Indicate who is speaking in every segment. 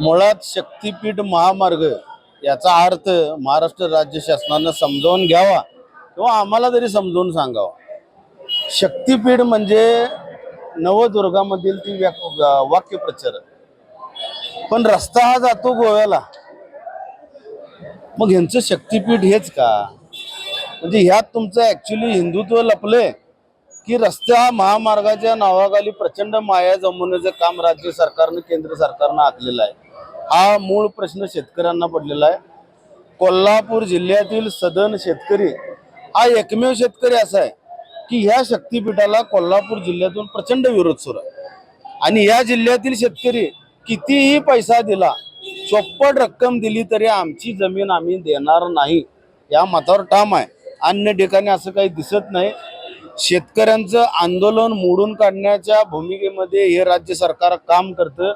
Speaker 1: मुळात शक्तीपीठ महामार्ग याचा अर्थ महाराष्ट्र राज्य शासनानं समजावून घ्यावा किंवा आम्हाला तरी समजावून सांगावा. शक्तीपीठ म्हणजे नवदुर्गामधील ती व्याक- वाक्यप्रचार. पण रस्ता हा जातो गोव्याला. मग ह्यांचं शक्तीपीठ हेच का? म्हणजे ह्यात तुमचं ऍक्च्युली हिंदुत्व लपलंय. की रस्त्या महामार्गाच्या नावाखाली प्रचंड माया जमवण्याचं काम राज्य सरकारनं केंद्र सरकारनं आखलेलं आहे. हा मूळ प्रश्न शेतकऱ्यांना पडलेला आहे. कोल्हापूर जिल्ह्यातील सदन शेतकरी हा एकमेव शेतकरी असा आहे की ह्या शक्तीपीठाला कोल्हापूर जिल्ह्यातून प्रचंड विरोध सुरू आहे. आणि या जिल्ह्यातील शेतकरी कितीही पैसा दिला चोप्पट रक्कम दिली तरी आमची जमीन आम्ही देणार नाही. या मतावर ठाम आहे. अन्य ठिकाणी असं काही दिसत नाही. शेतकऱ्यांचं आंदोलन मोडून काढण्याच्या भूमिकेमध्ये हे राज्य सरकार काम करतं.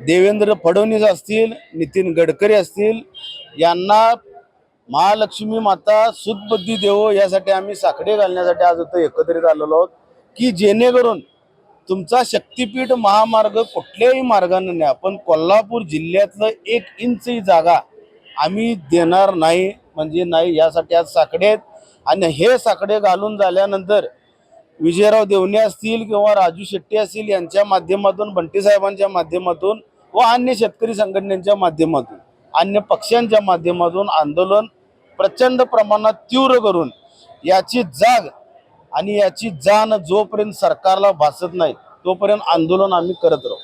Speaker 1: देवेंद्र फडणवीस असतील नितीन गडकरी असतील यांना महालक्ष्मी माता सुदबुद्धी देवो यासाठी आम्ही साखडे घालण्यासाठी आज इथं एकत्रित आलेलो आहोत की जेणेकरून तुमचा शक्तीपीठ महामार्ग कुठल्याही मार्गाने न्या पण कोल्हापूर जिल्ह्यातलं एक इंचही जागा आम्ही देणार नाही म्हणजे नाही यासाठी आज साखडे आहेत. आणि हे साकडे घालून झाल्यानंतर विजयराव देवणे असतील किंवा राजू शेट्टी असतील यांच्या माध्यमातून बंटी साहेबांच्या माध्यमातून व अन्य शेतकरी संघटनेच्या माध्यमातून अन्य पक्षांच्या माध्यमातून आंदोलन प्रचंड प्रमाणात तीव्र करून याची जाग आणि याची जाण जोपर्यंत सरकारला भासत नाही तोपर्यंत आंदोलन आम्ही करत राहू.